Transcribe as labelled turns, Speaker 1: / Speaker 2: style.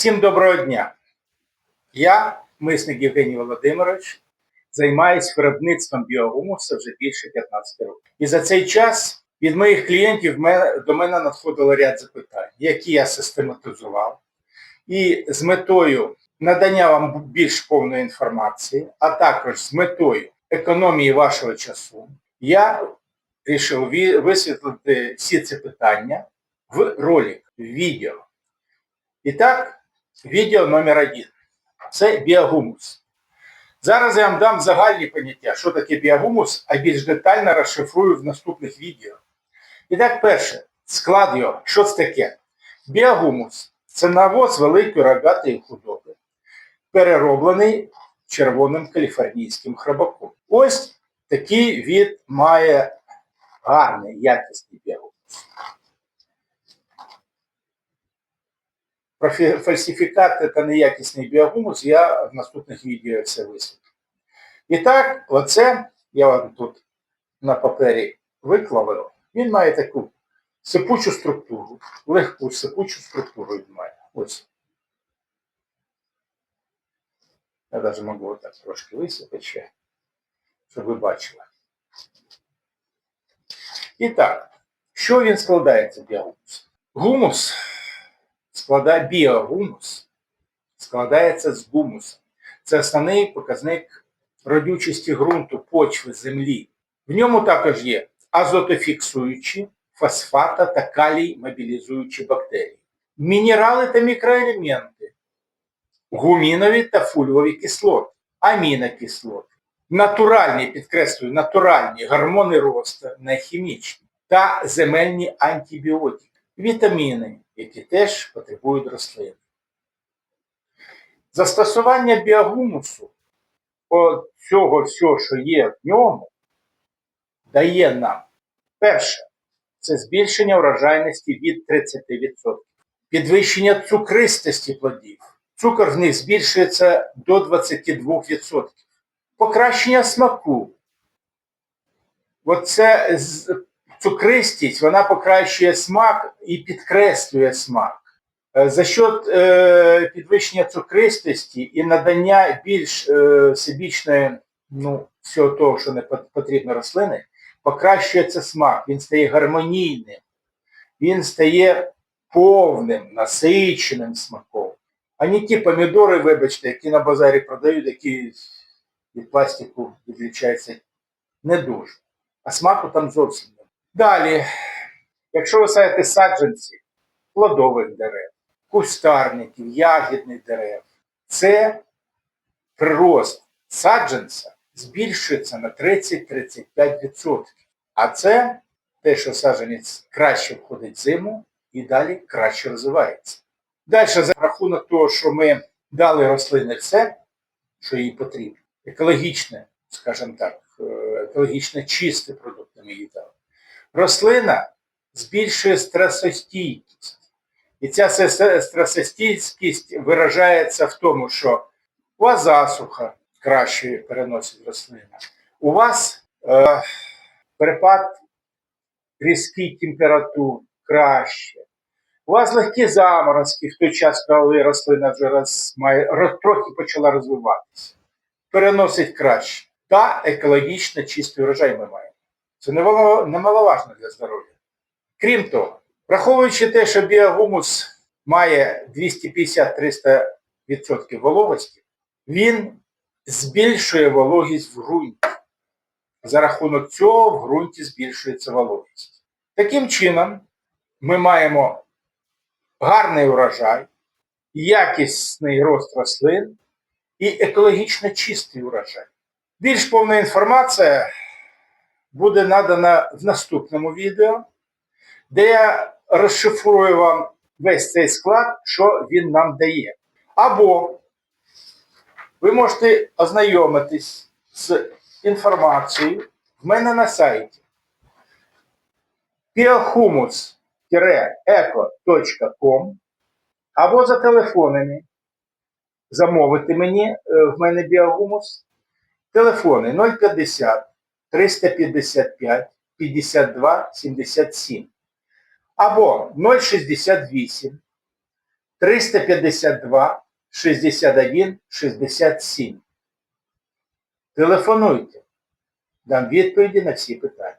Speaker 1: Всім доброго дня. Я, мисник Євгеній Володимирович, займаюсь виробництвом біогумуса вже більше 15 років. І за цей час від моїх клієнтів до мене надходило ряд запитань, які я систематизував. І з метою надання вам більш повної інформації, а також з метою економії вашого часу, я вирішив висвітлити всі ці питання в ролик, в відео. І так, відео номер один. Це біогумус. Зараз я вам дам загальні поняття, що таке біогумус, а більш детально розшифрую в наступних відео. І так, перше, склад його. Що це таке? Біогумус це навоз великої рогатої худоби, перероблений червоним каліфорнійським храбаком. Ось такий від має гарний якісний біогумус. Про фі- фальсифікати та неякісний біогумус я в наступних відео все висвітлю. І так, оце я вам тут на папері виклав. Він має таку сипучу структуру, легку сипучу структуру він має. Ось. Я навіть можу отак трошки висипати ще, щоб ви бачили. І так, що він складається біогумус? Гумус складає біогумус, складається з гумуса. Це основний показник родючості ґрунту, почви, землі. В ньому також є азотофіксуючі, фосфата та калій мобілізуючі бактерії, мінерали та мікроелементи, гумінові та фульвові кислоти, амінокислоти, натуральні, підкреслюю, натуральні гормони росту, не хімічні, та земельні антибіотики, вітаміни, які теж потребують рослин. Застосування біогумусу цього всього, що є в ньому, дає нам перше це збільшення врожайності від 30%, підвищення цукристості плодів. Цукор в них збільшується до 22%, покращення смаку. Оце цукристість, вона покращує смак і підкреслює смак. Е, За счет е, підвищення цукристості і надання більш е, всебічної, ну, всього того, що не пот- потрібно рослини, покращується смак, він стає гармонійним, він стає повним, насиченим смаком. А не ті помідори, вибачте, які на базарі продають, які від пластику відлічаються не дуже. А смаку там зовсім немає. Далі, якщо ви садите саджанці плодових дерев, кустарників, ягідних дерев, це прирост саджанця збільшується на 30-35%. А це те, що саджанець краще входить в зиму і далі краще розвивається. Далі, за рахунок того, що ми дали рослині все, що їй потрібно, екологічне, скажімо так, е, екологічно чисті продукти ми їй дали. Рослина збільшує стресостійкість. І ця стресостійкість виражається в тому, що у вас засуха краще переносить рослина, у вас е, перепад різкий температур краще. У вас легкі заморозки в той час, коли рослина вже роз, має, роз, трохи почала розвиватися. Переносить краще. Та екологічно чистий урожай ми маємо. Це немало- немаловажно для здоров'я. Крім того, враховуючи те, що біогумус має 250-300% вологості, він збільшує вологість в ґрунті. За рахунок цього в ґрунті збільшується вологість. Таким чином, ми маємо гарний урожай, якісний рост рослин і екологічно чистий урожай. Більш повна інформація буде надана в наступному відео, де я розшифрую вам весь цей склад, що він нам дає. Або ви можете ознайомитись з інформацією в мене на сайті biohumus-eco.com або за телефонами замовити мені е, в мене біогумус. Телефони 050 355 52 77 або 068 352 61 67. Телефонуйте. Дам відповіді на всі питання.